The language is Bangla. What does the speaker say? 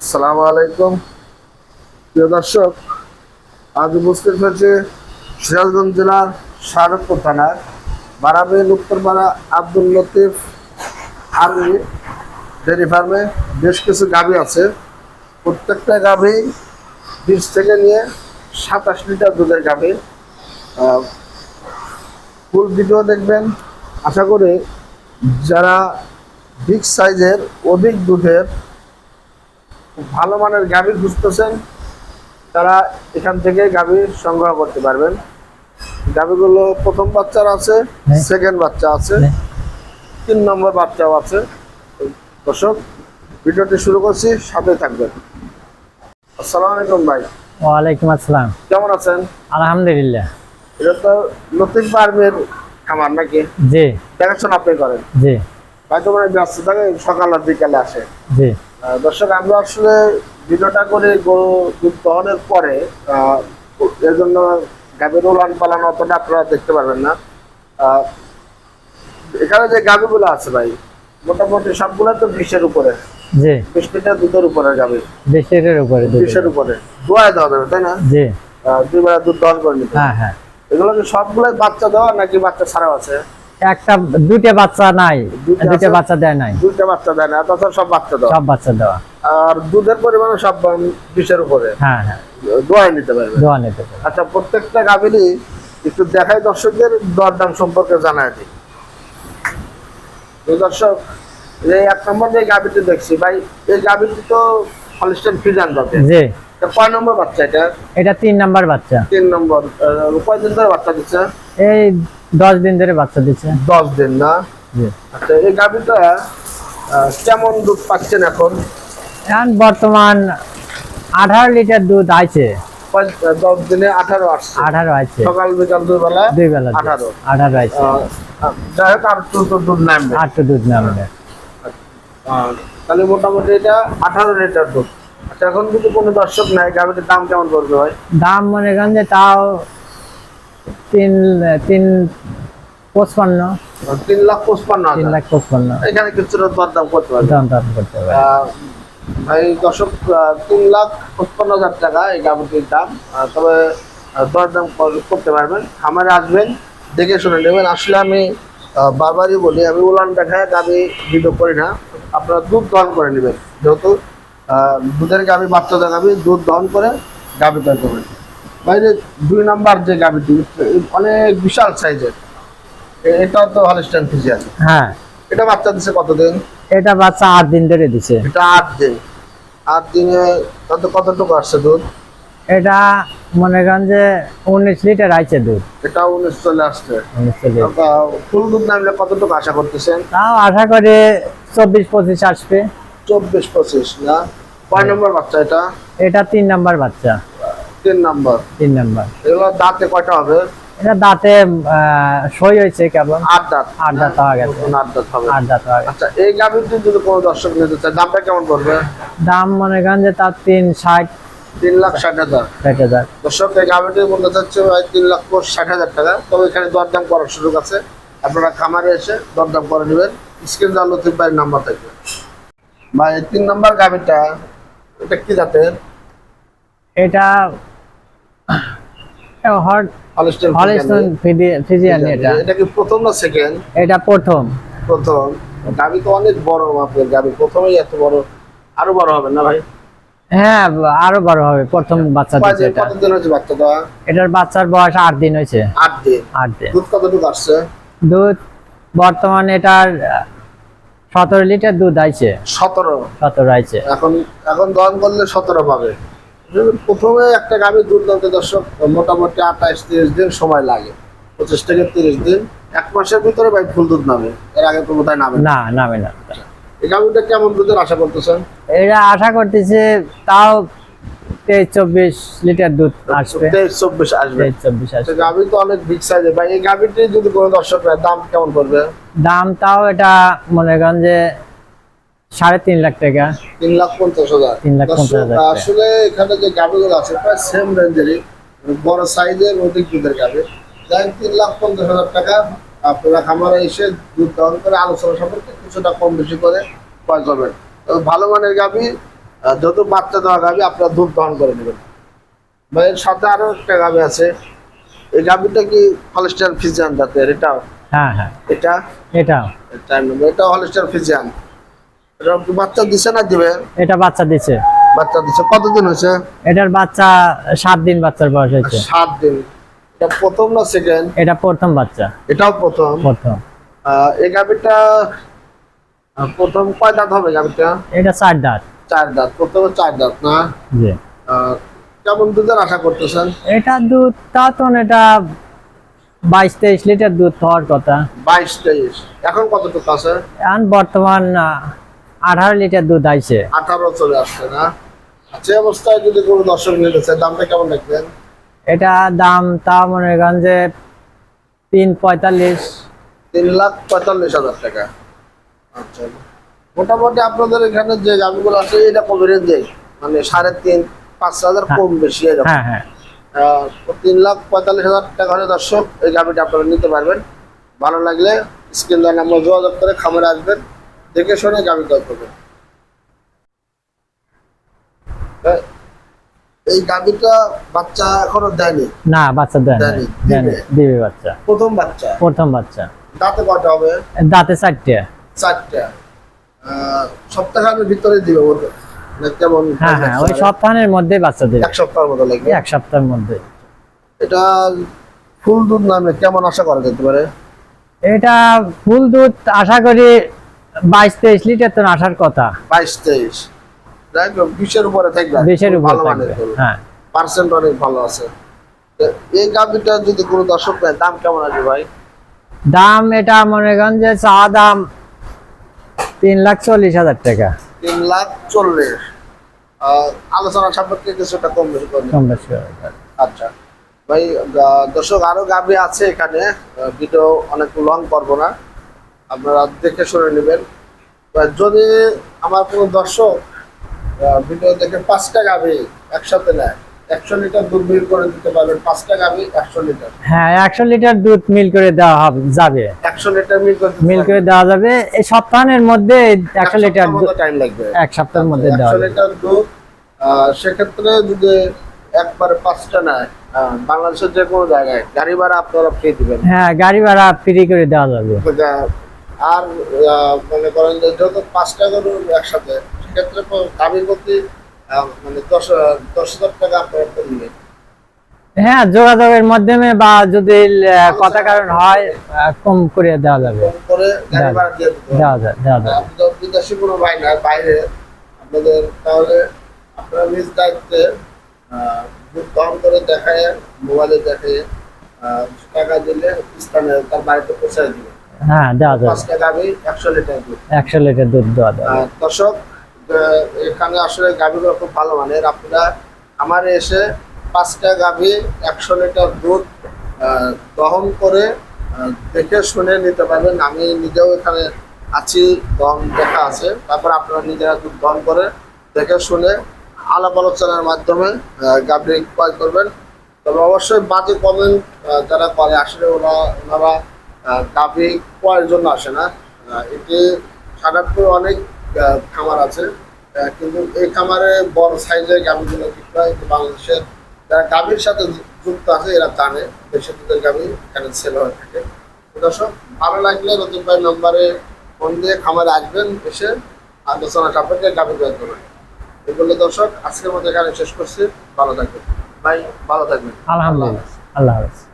আসসালামু আলাইকুম। প্রিয় দর্শক, আজ উপস্থিত হয়েছে সিরাজগঞ্জ জেলার শাহরুখপুর থানার বারাবেল উত্তরপাড়া আব্দুল লতিফ আর্মি ডেয়ারি ফার্মে বেশ কিছু গাভী আছে। প্রত্যেকটা গাভী বিশ থেকে নিয়ে সাতাশ লিটার দুধের গাভী। ফুল ভিডিও দেখবেন। আশা করি যারা বিগ সাইজের অধিক দুধের ভালো মানের গাভী খুঁজতেছেন তারা এখান থেকে গাভী সংগ্রহ করতে পারবেন। গাভীগুলো প্রথম বাচ্চার আছে হ্যাঁ। সেকেন্ড বাচ্চা আছে হ্যাঁ। তিন নম্বর বাচ্চাও আছে। দর্শক ভিডিওটি শুরু করছি সাথে থাকবেন। আসসালামু আলাইকুম ভাই। ওয়ালাইকুম আসসালাম। কেমন আছেন? আলহামদুলিল্লাহ। এটা তো লতিফ ফার্মের খামার নাকি? জি। দেখাশোনা আপনি করেন? জি। ভাই তো মানে ব্যস্ত থাকে সকাল আর বিকালে আসে। জি। দর্শক আমরা আসলে ভিডিওটা করে গরু দুধ দহনের পরে এর জন্য গাভীর উলান পালানো অতটা আপনারা দেখতে পারবেন না। এখানে যে গাভীগুলো আছে ভাই মোটামুটি সবগুলো তো বিশের উপরে। জি। বিশ লিটার দুধের উপরে গাভী দেশের উপরে দুধ। বিশের উপরে। দোয়ায় দেওয়া যাবে তাই না? জি। আহ, দুই বেলা দুধ দহন করে নিতে। হ্যাঁ হ্যাঁ। এগুলো কি সবগুলোই বাচ্চা দেওয়া নাকি বাচ্চা ছাড়াও আছে? একটা দুইটা বাচ্চা নাই দুইটা বাচ্চা দেয় নাই। দুইটা বাচ্চা দেয় না তাছাড়া সব বাচ্চা দেওয়া। সব বাচ্চা দেওয়া। আর দুধের পরিমাণ সব বিশের উপরে। হ্যাঁ হ্যাঁ। দোয়ায় নিতে পারবে। দোয়া নিতে পারে। আচ্ছা প্রত্যেকটা গাভীরই একটু দেখাই দর্শকদের দরদাম সম্পর্কে জানায় দিই। দর্শক এই এক নম্বর যে গাভীটি দেখছি ভাই এই গাভীটি তো হলিস্টেন ফিজান যাবে জি। কয় নম্বর বাচ্চা এটা? এটা তিন নাম্বার বাচ্চা। তিন নম্বর আহ, কয় ধরে বাচ্চা দিচ্ছে? এই দশ দিন ধরে বাচ্চা দিচ্ছে। দশ দিন না? আচ্ছা এই গাভীটা কেমন দুধ পাচ্ছেন এখন? এখন বর্তমান আঠারো লিটার দুধ আছে। দশ দিনে আঠারো আসছে। আঠারো আছে। সকাল বিকাল দুই বেলা দুই বেলা আঠারো। আঠারো আছে। যাই হোক আর তো দুধ নামবে। আটটা দুধ নামবে আহ, তাহলে মোটামুটি এটা আঠারো লিটার দুধ। আচ্ছা এখন কিন্তু কোনো দর্শক নাই গাভীটির দাম কেমন পড়বে ভাই? দাম মনে করেন যে তাও তিন তিন পঁচপান্ন। তিন লাখ পঁচপান্ন তিন হাজার লাখ পঁচপান্ন। এখানে কিছুটা দরদাম করতে পারবে। দাম দাম করতে পারে আহ, ভাই দর্শক তিন লাখ পঁচপান্ন হাজার টাকা এই গাভীটির দাম। তবে দরদাম করতে পারবেন। খামারে আসবেন দেখে শুনে নেবেন। আসলে আমি বারবারই বলি আমি উলান দেখায় গাভী ভিডিও করি না। আপনারা দুধ দহন করে নেবেন। যেহেতু আহ, দুধের গাভী বাচ্চা গাভী দুধ দহন করে গাভী তৈরি করবেন। বাইরে দুই নাম্বার যে গাভীটি অনেক বিশাল সাইজের। এটাও তো হলিস্টান ফিজিয়ান হ্যাঁ। এটা বাচ্চা দিচ্ছে কতদিন? এটা বাচ্চা আট দিন ধরে দিছে। এটা আট দিন। আট দিনে কত কতটুকু আসছে দুধ? এটা মনে করেন যে উনিশ লিটার আইছে দুধ। এটা উনিশ চলে আসছে। ফুল দুধ নামলে কতটুকু আশা করতেছেন? তাও আশা করি চব্বিশ পঁচিশ আসবে। চব্বিশ পঁচিশ না? কয় নম্বর বাচ্চা এটা? এটা তিন নম্বর বাচ্চা। তিন নম্বর। তিন নাম্বার। এগুলো দাঁতে কয়টা হবে? এটা দাঁতে সই হয়েছে কেবল। আট দাঁত। আট দাঁত হওয়া গেছে। আট দাঁত হবে। আট দাঁত হওয়া আচ্ছা এই গাভীটি যদি কোনো দর্শক নিতে চায় দামটা কেমন পড়বে? দাম মনে করেন যে তার তিন ষাট তিন লাখ ষাট হাজার। ষাট হাজার। দর্শক এই গাভীটি বলতে চাচ্ছে তিন লাখ ষাট হাজার টাকা। তবে এখানে দরদাম করার সুযোগ আছে। আপনারা খামারে এসে দরদাম করে নেবেন। স্ক্রিন লতিফ ভাইয়ের নাম্বার থাকবে। ভাই তিন নাম্বার গাভীটা এটা কি জাতের? এটা হট হলিস্টেন হলিস্টন ফিজিয়ান। এটা। এটা কি প্রথম না সেকেন্ড এটা প্রথম। প্রথম। গাভী তো অনেক বড় মাপের গাভী প্রথমেই এত বড়। আরও বড় হবে না ভাই? হ্যাঁ আরও বড় হবে প্রথম বাচ্চা দিচ্ছে এটা। কতদিন হচ্ছে বাচ্চা দেওয়া এটার বাচ্চার বয়স আট দিন হয়েছে। আট দিন। আট দিন। দুধ কতটুকু আসছে? দুধ বর্তমানে এটার সতেরো লিটার দুধ আইছে। সতেরো। সতেরো আইছে। এখন এখন দহন করলে সতেরো পাবে। প্রথমে একটা গাভী দুধ দলতে দর্শক মোটামুটি আঠাশ তিরিশ দিন সময় লাগে। পঁচিশ থেকে তিরিশ দিন এক মাসের ভিতরে ভাই ফুল দুধ নামে। এর আগে তো বোধহয় নামে না। নামে না। এই গাভীটা কেমন দুধের আশা করতেছেন? এটা আশা করতেছে তাও তেইশ চব্বিশ লিটার দুধ আসবে। তেইশ চব্বিশ আসবে। চব্বিশ আসবে। গাভী তো অনেক বিগ সাইজের ভাই এই গাভীটি যদি কোনো দর্শক দাম কেমন পড়বে? দাম তাও এটা মনে করেন যে সাড়ে তিন লাখ টাকা। তিন লাখ পঞ্চাশ হাজার। তিন লাখ পঞ্চাশ হাজার আসলে এখানে যে গাভীগুলো আছে প্রায় সেম রেঞ্জেরই বড় সাইজের অধিক দুধের গাভী। যাই তিন লাখ পঞ্চাশ হাজার টাকা। আপনারা খামারে এসে দুধ দহন করে আলোচনা সম্পর্কে কিছুটা কম বেশি করে ক্রয় করবেন। তবে ভালো মানের গাভী যেহেতু বাচ্চা দেওয়া গাবি আপনারা দুধ দহন করে নেবেন। এর সাথে আরও একটা গাবি আছে। এই গাবিটা কি হলস্টার ফিজিয়ান জাতের? এটাও? হ্যাঁ হ্যাঁ। এটা? এটাও। এটা এটা হলস্টার ফিজিয়ান বাচ্চা দিছে না দিবে? এটা বাচ্চা দিছে। বাচ্চা দিছে। কতদিন হয়েছে? এটার বাচ্চা সাত দিন বাচ্চার বয়স হয়েছে। সাত দিন। এটা প্রথম না সেকেন্ড এটা প্রথম বাচ্চা। এটাও প্রথম? প্রথম। এই প্রথম কয় দাঁত হবে এটা চার দাঁত। চার দাঁত। প্রথমে চার দাঁত না? জি। কেমন দুধের আশা করতেছেন? এটা দুধ তা তো এটা বাইশ তেইশ লিটার দুধ হওয়ার কথা। বাইশ তেইশ। এখন কতটুকু আছে? এখন বর্তমান আঠারো লিটার দুধ আইছে। আঠারো চলে আসছে না। আচ্ছা অবস্থায় যদি কোনো দর্শক নিতে চায় দামটা কেমন রাখবেন এটা দাম তা মনে করেন যে তিন পঁয়তাল্লিশ। তিন লাখ পঁয়তাল্লিশ হাজার টাকা। আচ্ছা মোটামুটি আপনাদের এখানে যে গাভিগুলো আছে এটা কম রেঞ্জে মানে সাড়ে তিন পাঁচ হাজার কম বেশি এরকম। হ্যাঁ হ্যাঁ। তিন লাখ পঁয়তাল্লিশ হাজার টাকা হলে দর্শক এই গাভিটা আপনারা নিতে পারবেন। ভালো লাগলে স্ক্রিন লাইন আমরা যোগাযোগ করে খামারে আসবেন। দেখে শুনে গাভি ক্রয় করবেন এই গাভিটা বাচ্চা এখনও দেয়নি? না বাচ্চা দেয় দেয়নি, দিবে। বাচ্চা। প্রথম বাচ্চা? প্রথম বাচ্চা। দাঁতে কটা হবে? দাঁতে চারটে। চারটা। সপ্তাহের ভিতরে দিবে ওর কেমন? হ্যাঁ হ্যাঁ ওই সপ্তাহের মধ্যে বাচ্চা দেবে। এক সপ্তাহের মতো লাগবে? এক সপ্তাহের মধ্যে। এটা ফুল দুধ নামে কেমন আশা করা যেতে পারে? এটা ফুল দুধ আশা করি বাইশ তেইশ লিটার তো আসার কথা। বাইশ তেইশ। বিশের উপরে থাকবে বিশের উপর থাকবে হ্যাঁ। পার্সেন্ট অনেক ভালো আছে। এই গাভিটা যদি কোনো দর্শক নেয় দাম কেমন আসবে ভাই? দাম এটা মনে করেন যে চা দাম তিন লাখ চল্লিশ হাজার টাকা। তিন লাখ চল্লিশ। আলোচনা সাপেক্ষে কিছুটা কম বেশি কম বেশি আচ্ছা। ভাই দর্শক আরও গাভি আছে এখানে। ভিডিও অনেক লং করব না। আপনারা দেখে শুনে নেবেন। যদি আমার কোনো দর্শক ভিডিও দেখে পাঁচটা গাভি একসাথে নেয় একশো লিটার দুধ বিল করে দিতে পারবেন পাঁচটা গাভি একশো লিটার। হ্যাঁ একশো লিটার দুধ মিল করে দেওয়া হবে যাবে। একশো লিটার মিল করে মিল করে দেওয়া যাবে। এই সপ্তাহের মধ্যে একশো লিটার টাইম লাগবে। এক সপ্তাহের মধ্যে দেওয়া একশো লিটার দুধ আহ, সেক্ষেত্রে যদি একবারে পাঁচটা নেয় বাংলাদেশের যে কোনো জায়গায় গাড়ি ভাড়া আপনারা ফ্রি দিবেন। হ্যাঁ গাড়ি ভাড়া ফ্রি করে দেওয়া যাবে। আর মনে করেন যে যেহেতু পাঁচটা গরু একসাথে সেক্ষেত্রে দাবি প্রতি মানে দশ দশ হাজার টাকা আপনারা করলে হ্যাঁ যোগাযোগের মাধ্যমে বা যদি কথা কারণ হয় কম করে দেওয়া যাবে। দেওয়া দেওয়া বিদেশি কোনো ভাই না বাইরে আপনাদের তাহলে আপনারা নিজ দায়িত্বে করে দেখায় মোবাইলে দেখে টাকা দিলে স্থানে তার বাড়িতে পৌঁছে দিবে হ্যাঁ দেওয়া যাবে। পাঁচটা গাবি একশো লিটার দুধ। একশো লিটার দুধ দেওয়া যাবে। দর্শক এখানে আসলে গাভীগুলো খুব ভালো মানের। আপনারা আমার এসে পাঁচটা গাভী একশো লিটার দুধ দহন করে দেখে শুনে নিতে পারবেন। আমি নিজেও এখানে আছি দহন দেখা আছে। তারপর আপনারা নিজেরা দুধ দহন করে দেখে শুনে আলাপ আলোচনার মাধ্যমে গাভী ক্রয় করবেন। তবে অবশ্যই বাজে কমেন্ট যারা করে আসলে ওরা ওনারা গাভী ক্রয়ের জন্য আসে না। এটি সাধারণত অনেক খামার আছে। কিন্তু এই খামারে বড় সাইজের গাভীগুলো বিক্রি হয়। কিন্তু বাংলাদেশের যারা গাভীর সাথে যুক্ত আছে এরা জানে দেশের দুধের গাভী এখানে সেল হয়ে থাকে। দর্শক ভালো লাগলে নতুন ভাই নম্বরে ফোন দিয়ে খামারে আসবেন এসে আলোচনা সাপেক্ষে গাভী ক্রয় করবেন। এগুলো দর্শক আজকের মতো এখানে শেষ করছি। ভালো থাকবেন। ভাই ভালো থাকবেন। আলহামদুলিল্লাহ। আল্লাহ হাফেজ।